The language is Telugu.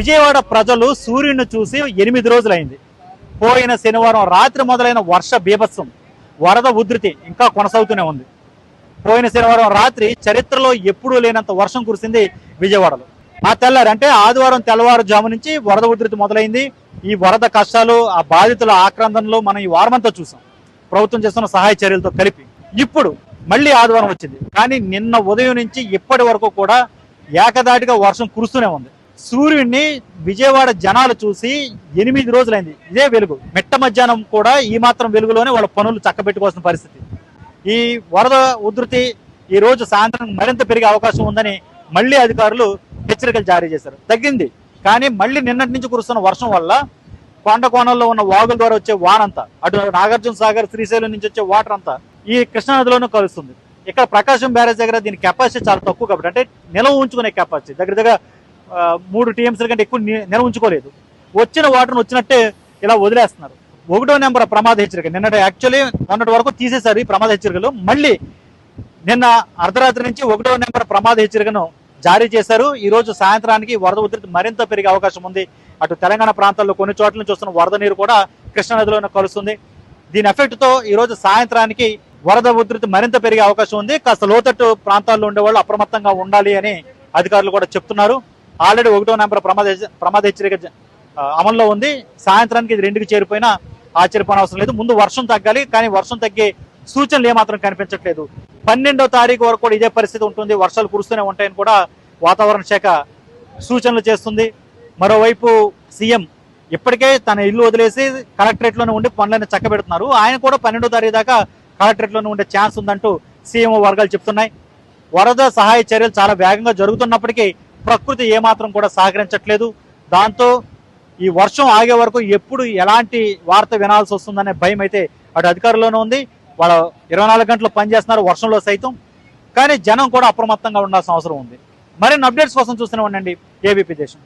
విజయవాడ ప్రజలు సూర్యుడిని చూసి ఎనిమిది రోజులైంది. పోయిన శనివారం రాత్రి మొదలైన వర్ష బీభత్సం వరద ఉధృతి ఇంకా కొనసాగుతూనే ఉంది. పోయిన శనివారం రాత్రి చరిత్రలో ఎప్పుడూ లేనంత వర్షం కురిసింది విజయవాడలో. ఆ తెల్లారి అంటే ఆదివారం తెల్లవారుజాము నుంచి వరద ఉధృతి మొదలైంది. ఈ వరద కష్టాలు ఆ బాధితుల ఆక్రందనలో మనం ఈ వారమంతా చూసాం. ప్రభుత్వం చేస్తున్న సహాయ చర్యలతో కలిపి. ఇప్పుడు మళ్ళీ ఆదివారం వచ్చింది. కానీ నిన్న ఉదయం నుంచి ఇప్పటి వరకు కూడా ఏకదాటిగా వర్షం కురుస్తూనే ఉంది. సూర్యుడిని విజయవాడ జనాలు చూసి ఎనిమిది రోజులైంది. ఇదే వెలుగు. మెట్ట మధ్యాహ్నం కూడా ఈ మాత్రం వెలుగులోనే వాళ్ళ పనులు చక్కబెట్టుకోవాల్సిన పరిస్థితి. ఈ వరద ఉధృతి ఈ రోజు సాయంత్రం మరింత పెరిగే అవకాశం ఉందని మళ్ళీ అధికారులు హెచ్చరికలు జారీ చేశారు. తగ్గింది. కానీ మళ్ళీ నిన్నటి నుంచి కురుస్తున్న వర్షం వల్ల కొండ కోణంలో ఉన్న వాగుల ద్వారా వచ్చే వానంతా అటు నాగార్జున సాగర్ శ్రీశైలం నుంచి వచ్చే వాటర్ అంతా ఈ కృష్ణానదిలోనూ కలుస్తుంది. ఇక్కడ ప్రకాశం బ్యారేజ్ దగ్గర దీని కెపాసిటీ చాలా తక్కువ కాబట్టి అంటే నిలవ ఉంచుకునే కెపాసిటీ దగ్గర దగ్గర మూడు టీఎంసీల కంటే ఎక్కువ ని- ఉంచుకోలేదు. వచ్చిన వాటర్ని వచ్చినట్టే ఇలా వదిలేస్తున్నారు. ఒకటో నెంబర్ ప్రమాద హెచ్చరిక. నిన్నటి యాక్చువల్లీ మొన్నటి వరకు తీసేశారు ఈ ప్రమాద హెచ్చరికలు. మళ్ళీ నిన్న అర్ధరాత్రి నుంచి ఒకటో నెంబర్ ప్రమాద హెచ్చరికను జారీ చేశారు. ఈ రోజు సాయంత్రానికి వరద ఉధృతి మరింత పెరిగే అవకాశం ఉంది. అటు తెలంగాణ ప్రాంతాల్లో కొన్ని చోట్ల నుంచి వస్తున్న వరద నీరు కూడా కృష్ణానదిలో కలుస్తుంది. దీని ఎఫెక్ట్తో ఈరోజు ఈ రోజు సాయంత్రానికి వరద ఉధృతి మరింత పెరిగే అవకాశం ఉంది. కాస్త లోతట్టు ప్రాంతాల్లో ఉండే వాళ్ళు అప్రమత్తంగా ఉండాలి అని అధికారులు కూడా చెప్తున్నారు. ఆల్రెడీ ఒకటో నెంబర్ ప్రమాద ప్రమాద హెచ్చరిక అమల్లో ఉంది. సాయంత్రానికి ఇది రెండుకి చేరిపోయినా ఆశ్చర్యపోయిన అవసరం లేదు. ముందు వర్షం తగ్గాలి కానీ వర్షం తగ్గే సూచనలు ఏమాత్రం కనిపించట్లేదు. పన్నెండో తారీఖు వరకు కూడా ఇదే పరిస్థితి ఉంటుంది. వర్షాలు కురుస్తూనే ఉంటాయని కూడా వాతావరణ శాఖ సూచనలు చేస్తుంది. మరోవైపు సీఎం ఇప్పటికే తన ఇల్లు వదిలేసి కలెక్టరేట్లోనే ఉండి పనులను చక్కబెడుతున్నారు. ఆయన కూడా పన్నెండో తారీఖు దాకా కలెక్టరేట్లోనే ఉండే ఛాన్స్ ఉందంటూ సీఎం వర్గాలు చెప్తున్నాయి. వరద సహాయ చర్యలు చాలా వేగంగా జరుగుతున్నప్పటికీ ప్రకృతి ఏమాత్రం కూడా సహకరించట్లేదు. దాంతో ఈ వర్షం ఆగే వరకు ఎప్పుడు ఎలాంటి వార్త వినాల్సి వస్తుందనే భయం అయితే అటు అధికారుల్లోనే ఉంది. వాళ్ళ ఇరవై నాలుగు గంటలు పనిచేస్తున్నారు వర్షంలో సైతం. కానీ జనం కూడా అప్రమత్తంగా ఉండాల్సిన అవసరం ఉంది. మరిన్ని అప్డేట్స్ కోసం చూస్తూనే ఉండండి. ఏబీపీ దేశం.